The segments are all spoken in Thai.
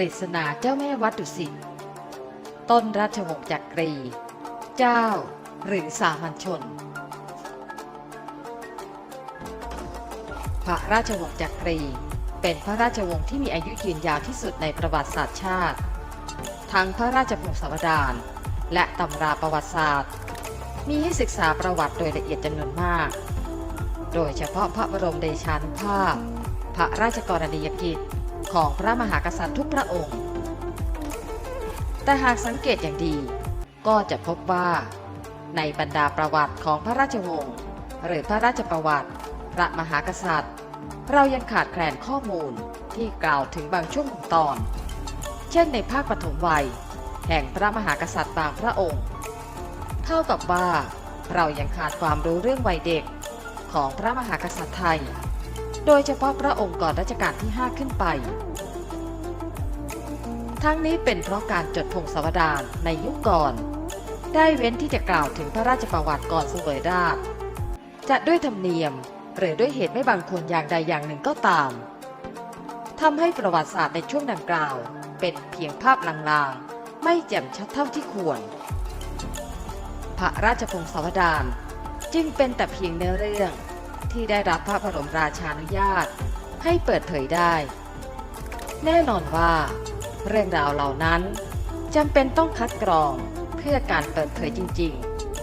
ริศนาเจ้าแม่วัดดุสิต ต้นราชวงศ์จักรี เจ้าหรือสามัญชน พระราชวงศ์จักรี เป็นพระราชวงศ์ที่มีอายุยืนยาวที่สุดในประวัติศาสตร์ชาติ ทั้งพระราชพงศาวดารและตำราประวัติศาสตร์ มีให้ศึกษาประวัติโดยละเอียดจำนวนมาก โดยเฉพาะพระบรมเดชานุภาพ พระราชกรณียกิจ ของพระมหากษัตริย์ทุกพระองค์ แต่หากสังเกตอย่างดี ก็จะพบว่า ในบรรดาประวัติของพระราชวงศ์หรือพระราชประวัติ พระมหากษัตริย์ เรายังขาดแคลนข้อมูลที่กล่าวถึงบางช่วงของตอน เช่นในภาคปฐมวัย แห่งพระมหากษัตริย์บางพระองค์ เท่ากับว่าเรายังขาดความรู้เรื่องวัยเด็กของพระมหากษัตริย์ไทย โดยเฉพาะพระองค์ก่อนรัชกาลที่ 5 ขึ้นไป ทั้งนี้เป็นเพราะการจดพงศาวดารในยุคก่อน ได้เว้นที่จะกล่าวถึงพระราชประวัติก่อนเสวยราชจะด้วยธรรมเนียมหรือด้วยเหตุไม่บังควรอย่างใดอย่างหนึ่งก็ตามทำให้ประวัติศาสตร์ในช่วงดังกล่าว เป็นเพียงภาพลางๆ ไม่แจ่มชัดเท่าที่ควร พระราชพงศาวดารจึงเป็นแต่เพียงเนื้อเรื่อง ที่ได้รับพระบรมราชานุญาต ให้เปิดเผยได้ แน่นอนว่า เรื่องราวเหล่านั้นจำเป็นต้องคัดกรองเพื่อการเปิดเผยจริง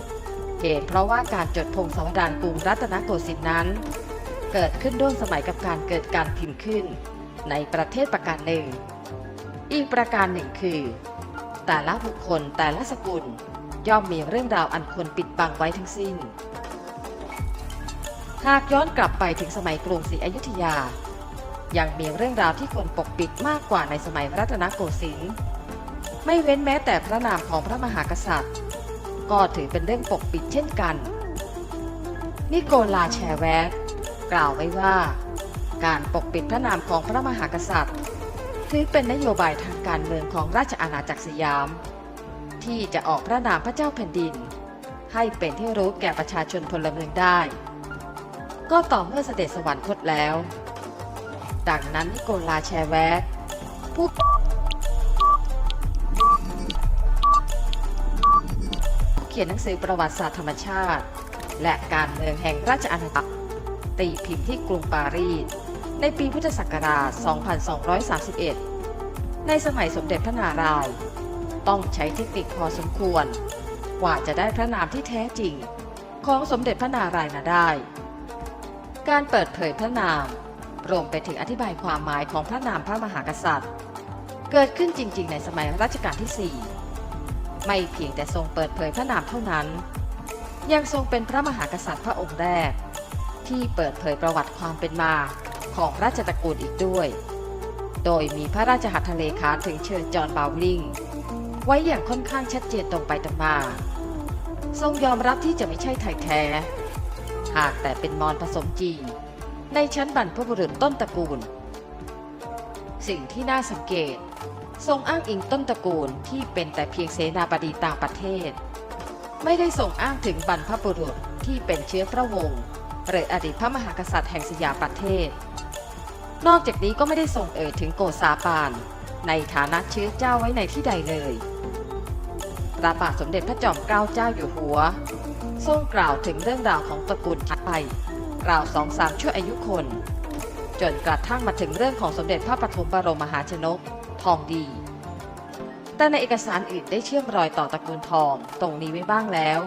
ๆ เหตุเพราะว่าการจดพงศาวดารกรุงรัตนโกสินทร์นั้น เกิดขึ้นร่วมสมัยกับการเกิดการพิมพ์ขึ้น ในประเทศประการหนึ่ง อีกประการหนึ่งคือ แต่ละบุคคลแต่ละสกุลย่อมมีเรื่องราวอันควรปิดบังไว้ทั้งสิ้น หากย้อนกลับไปถึงสมัยกรุงศรีอยุธยา ยังมีเรื่องราวที่ควรปกปิดมากกว่าในสมัยรัตนโกสินทร์ไม่เว้นแม้แต่พระนามของพระมหากษัตริย์ ก็ถือเป็นเรื่องปกปิดเช่นกัน นิโคลาแชแวกกล่าวไว้ว่า การปกปิดพระนามของพระมหากษัตริย์ ถือเป็นนโยบายทางการเมืองของราชอาณาจักรสยาม ที่จะออกพระนามพระเจ้าแผ่นดิน ให้เป็นที่รู้แก่ประชาชนพลเมืองได้ ก็ต่อเมื่อเสด็จสวรรคตแล้ว ดังนั้นนิโคลาแชแวกผู้เขียนหนังสือประวัติศาสตร์ธรรมชาติ และการเมืองแห่งราชอาณาจักรตีพิมพ์ที่กรุงปารีส ในปีพุทธศักราช 2231 ในสมัยสมเด็จพระนารายณ์ต้องใช้เทคนิคพอสมควร กว่าจะได้พระนามที่แท้จริง ของสมเด็จพระนารายณ์มาได้ การเปิดเผยพระนามรวมไปถึงอธิบายความหมายของพระนามพระมหากษัตริย์ เกิดขึ้นจริง ๆ ในสมัยรัชกาลที่ 4 ไม่เพียงแต่ทรงเปิดเผยพระนามเท่านั้น ยังทรงเป็นพระมหากษัตริย์พระองค์แรก ที่เปิดเผยประวัติความเป็นมาของราชตระกูลอีกด้วย โดยมีพระราชหัตถเลขาถึงเชิญจอห์นบาวลิงไว้อย่างค่อนข้างชัดเจนตรงไปตรงมา ทรงยอมรับที่จะไม่ใช่ไทยแท้ หากแต่เป็นมอญผสมจีน ในชั้นบรรพบุรุษต้นตระกูล สิ่งที่น่าสังเกต ทรงอ้างอิงต้นตระกูลที่เป็นแต่เพียงเสนาบดีต่างประเทศ ไม่ได้ทรงอ้างถึงบรรพบุรุษที่เป็นเชื้อพระวงศ์หรืออดีตพระมหากษัตริย์แห่งสยามประเทศ นอกจากนี้ก็ไม่ได้ทรงเอ่ยถึงโกษาปาน ในฐานะเชื้อเจ้าไว้ในที่ใดเลยพระบาทสมเด็จพระจอมเกล้าเจ้าอยู่หัว ทรงกล่าวถึงเรื่องราวของตระกูลไปราวสองสามชั่วอายุคน จนกระทั่งมาถึงเรื่องของสมเด็จพระปฐมบรมมหาชนก ทองดี แต่ในเอกสารอื่นได้เชื่อมรอยต่อตระกูลทองตรงนี้ไว้บ้างแล้ว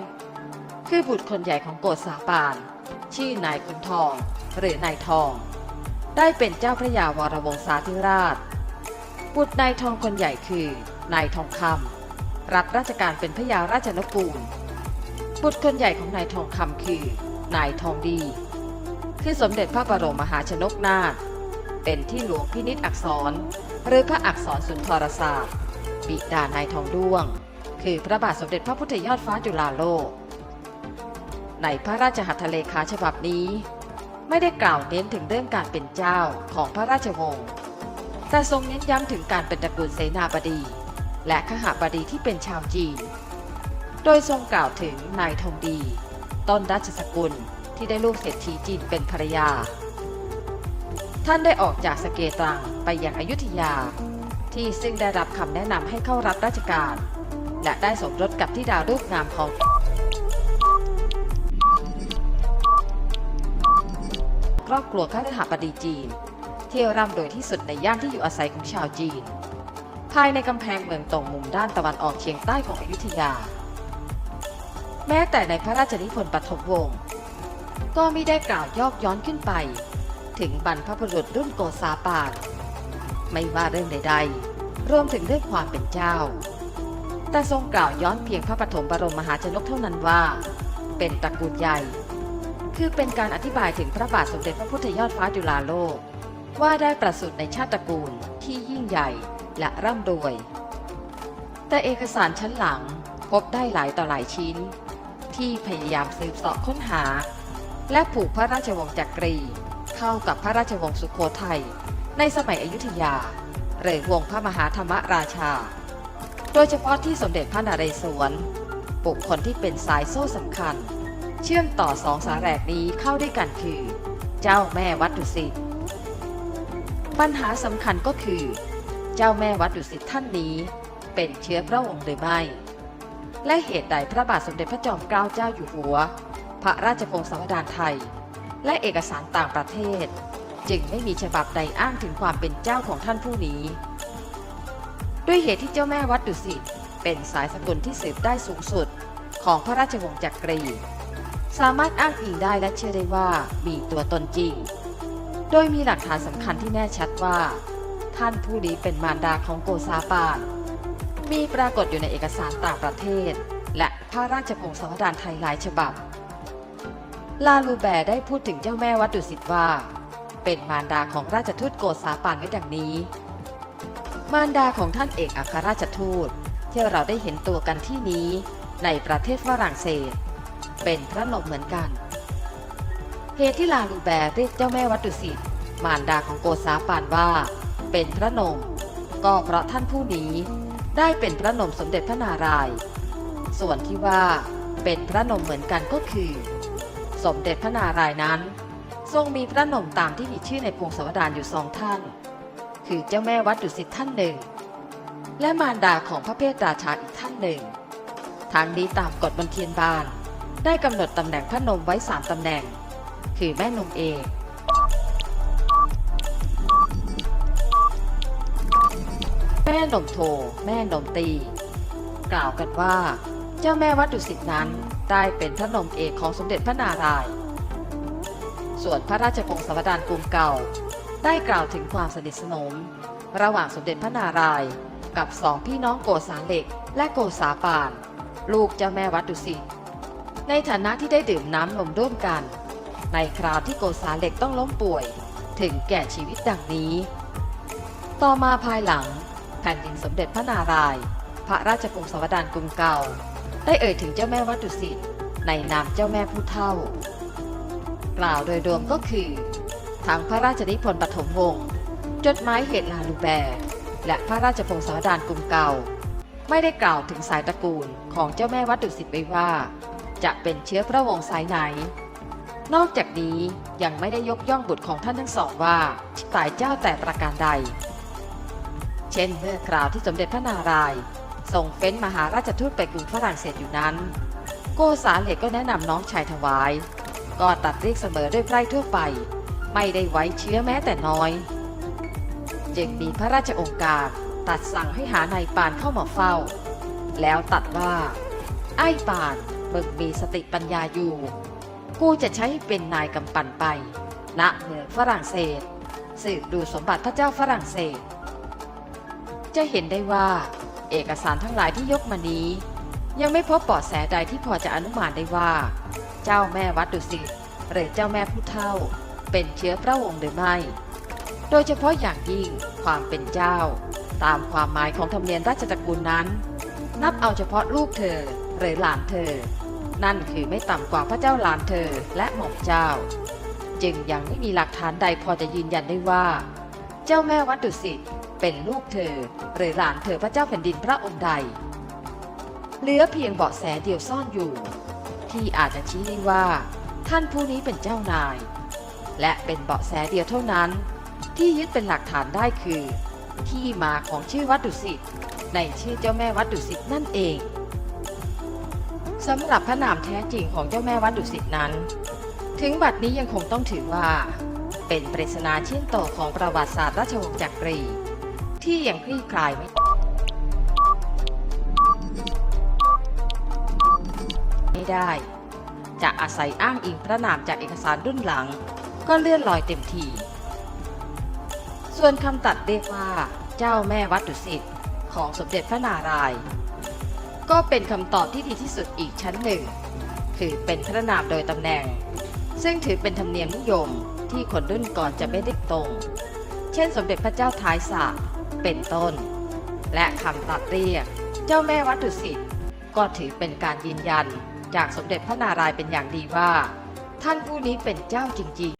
คือบุตรคนใหญ่ของโกษาปาน ชื่อนายคุณทอง หรือนายทอง ได้เป็นเจ้าพระยาวรวงศาธิราช บุตรนายทองคนใหญ่คือนายทองคำรับราชการเป็นพระยาราชนกูล บุตรคนใหญ่ของนายทองคำคือนายทองดี คือสมเด็จพระบรมมหาชนกนาถเป็นที่หลวงพินิจอักษร หรือพระอักษรสุนทรศาสตร์ บิดานายทองด้วง คือพระบาทสมเด็จพระพุทธยอดฟ้าจุฬาโลก ในพระราชหัตถเลขาฉบับนี้ ไม่ได้กล่าวเน้นถึงเรื่องการเป็นเจ้าของพระราชวงศ์แต่ทรงเน้นย้ำถึงการเป็นตระกูลเสนาบดี และขหบดีที่เป็นชาวจีน โดยทรงกล่าวถึงนายทองดี ต้นราชสกุลที่ได้ลูกเศรษฐีจีนเป็นภรรยา ท่านได้ออกจากสเกตรังไปยังอยุธยา ที่ซึ่งได้รับคำแนะนำให้เข้ารับราชการ และได้สมรสกับที่ดาวรูปงามของครอบครัวข้าราชบดีจีน ที่ร่ำรวยที่สุดในย่านที่อยู่อาศัยของชาวจีน ภายในกำแพงเมืองตรงมุมด้านตะวันออกเฉียงใต้ของอยุธยา แม้แต่ในพระราชนิพนธ์ปฐมวงศ์ก็ไมิได้กล่าวยอกย้อนขึ้นไป ถึงบรรพบุรุษรุ่นโกษาปานไม่ว่าเรื่องใดๆ รวมถึงเรื่องความเป็นเจ้า แต่ทรงกล่าวย้อนเพียงพระปฐมบรมมหาชนกเท่านั้นว่า เป็นตระกูลใหญ่ คือเป็นการอธิบายถึงพระบาทสมเด็จพระพุทธยอดฟ้าจุฬาโลก ว่าได้ประสูติในชาติตระกูลที่ยิ่งใหญ่และร่ำรวย แต่เอกสารชั้นหลังพบได้หลายต่อหลายชิ้น ที่พยายามสืบเสาะค้นหา และผูกพระราชวงศ์จักรี เข้ากับพระราชวงศ์สุโขทัยในสมัยอยุธยา หรือวงพระมหาธรรมราชา โดยเฉพาะที่สมเด็จพระนเรศวรบุคคลที่เป็นสายโซ่สำคัญ เชื่อมต่อสองสาแหรกนี้เข้าด้วยกันคือ เจ้าแม่วัดดุสิตปัญหาสำคัญก็คือ เจ้าแม่วัดดุสิตท่านนี้ เป็นเชื้อพระวงศ์หรือไม่ และเหตุใดพระบาทสมเด็จพระจอมเกล้าเจ้าอยู่หัว พระราชพงศาวดารไทย และเอกสารต่างประเทศ จึงไม่มีฉบับใดอ้างถึงความเป็นเจ้าของท่านผู้นี้ ด้วยเหตุที่เจ้าแม่วัดดุสิตเป็นสายสกุลที่สืบได้สูงสุดของพระราชวงศ์จักรี สามารถอ้างอิงได้และเชื่อได้ว่ามีตัวตนจริง โดยมีหลักฐานสำคัญที่แน่ชัดว่า ท่านผู้นี้เป็นมารดาของโกซาปาน มีปรากฏอยู่ในเอกสารต่างประเทศ และพระราชพงศาวดารไทยหลายฉบับ ลาลูแบร์ได้พูดถึงเจ้าแม่วัดดุสิตว่า เป็นมารดาของราชทูตโกษาปานไว้ดังนี้ มารดาของท่านเอกอัครราชทูตที่เราได้เห็นตัวกันที่นี้ในประเทศฝรั่งเศส เป็นพระนมเหมือนกัน เหตุที่ลาลูแบร์เรียกเจ้าแม่วัดดุสิตมารดาของโกษาปานว่า เป็นพระนมก็เพราะท่านผู้นี้ ได้เป็นพระนมสมเด็จพระนารายณ์ส่วนที่ว่าเป็นพระนมเหมือนกันก็คือ สมเด็จพระนารายณ์นั้น ทรงมีพระนมตามที่มีชื่อในพงศาวดารอยู่สองท่าน คือเจ้าแม่วัดดุสิตท่านหนึ่ง และมารดาของพระเพทราชาอีกท่านหนึ่งทางนี้ตามกฎบันเทียนบาน ได้กำหนดตำแหน่งพระนมไว้สามตำแหน่ง คือแม่นมเอก ม่นมโท แม่นมตี กล่าวกันว่า เจ้าแม่วัดดุสิตนั้นได้เป็นพระนมเอกของสมเด็จพระนารายณ์ส่วนพระราชพงศาวดารกรุงเก่า ได้กล่าวถึงความสนิทสนม ระหว่างสมเด็จพระนารายณ์กับสองพี่น้องโกษาเหล็ก และโกษาปาน ลูกเจ้าแม่วัดดุสิตในฐานะที่ได้ดื่มน้ำนมร่วมกัน ในคราวที่โกษาเหล็กต้องล้มป่วย ถึงแก่ชีวิตดังนี้ ต่อมาภายหลัง แผ่นดินสมเด็จพระนารายณ์พระราชพงศาวดารกรุงเก่า ได้เอ่ยถึงเจ้าแม่วัดดุสิตในนามเจ้าแม่ผู้เฒ่า กล่าวโดยรวมก็คือทางพระราชนิพนธ์ปฐมวงศ์จดหมายเหตุลาลูแบร์และพระราชพงศาวดารกรุงเก่า ไม่ได้กล่าวถึงสายตระกูลของเจ้าแม่วัดดุสิตไว้ว่า จะเป็นเชื้อพระวงศ์สายไหน นอกจากนี้ยังไม่ได้ยกย่องบุตรของท่านทั้งสองว่าสายเจ้าแต่ประการใด เช่นเมื่อกล่าวที่สมเด็จพระนารายณ์ส่งเฟ้นมหาราชทูตไปกรุงฝรั่งเศสอยู่นั้น โกษาเหล็กก็แนะนำน้องชายถวาย ก็ตัดเรียกเสมอด้วยไพร่ทั่วไป ไม่ได้ไว้เชื้อแม้แต่น้อย จึงมีพระราชองค์การตัดสั่งให้หานายปานเข้ามาเฝ้า แล้วตัดว่า ไอ้ปานมึงมีสติปัญญาอยู่ กูจะใช้ใเป็นนายกำปั่นไปณเมืองฝรั่งเศสสืบดูสมบัติพระเจ้าฝรั่งเศส จะเห็นได้ว่า เอกสารทั้งหลายที่ยกมานี้ ยังไม่พบเบาะแสใดที่พอจะอนุมานได้ว่า เจ้าแม่วัดดุสิตหรือเจ้าแม่ผู้เฒ่า เป็นเชื้อพระวงศ์หรือไม่ โดยเฉพาะอย่างยิ่งความเป็นเจ้า ตามความหมายของธรรมเนียมราชตระกูลนั้น นับเอาเฉพาะลูกเธอหรือหลานเธอ นั่นคือไม่ต่ำกว่าพระเจ้าหลานเธอและหม่อมเจ้า จึงยังไม่มีหลักฐานใดพอจะยืนยันได้ว่า เจ้าแม่วัดดุสิต เป็นลูกเธอ หรือหลานเธอพระเจ้าแผ่นดินพระองค์ใด เหลือเพียงเบาะแสเดียวซ่อนอยู่ ที่อาจจะชี้ได้ว่า ท่านผู้นี้เป็นเจ้านาย และเป็นเบาะแสเดียวเท่านั้น ที่ยึดเป็นหลักฐานได้คือ ที่มาของชื่อวัดดุสิตในชื่อเจ้าแม่วัดดุสิตนั่นเองสำหรับพระนามแท้จริงของเจ้าแม่วัดดุสิตนั้น ถึงบัดนี้ยังคงต้องถือว่า เป็นปริศนาชิ้นโตของประวัติศาสตร์ราชวงศ์จักรี ที่ยังคลี่คลายไม่ไม่ได้ จะอาศัยอ้างอิงพระนามจากเอกสารรุ่นหลัง ก็เลื่อนลอยเต็มทีส่วนคำตัดเรียกว่า เจ้าแม่วัดดุสิตของสมเด็จพระนารายณ์ก็เป็นคำตอบที่ดีที่สุดอีกชั้นหนึ่ง คือเป็นพระนามโดยตำแหน่ง ซึ่งถือเป็นธรรมเนียมนิยมที่คนรุ่นก่อนจะไม่ได้ตรง เช่นสมเด็จพระเจ้าท้ายสระ เป็นต้น และคำตัดเรียก เจ้าแม่วัตถุสิตก็ถือเป็นการยืนยันจากสมเด็จพระนารายณ์เป็นอย่างดีว่า ท่านผู้นี้เป็นเจ้าจริงๆ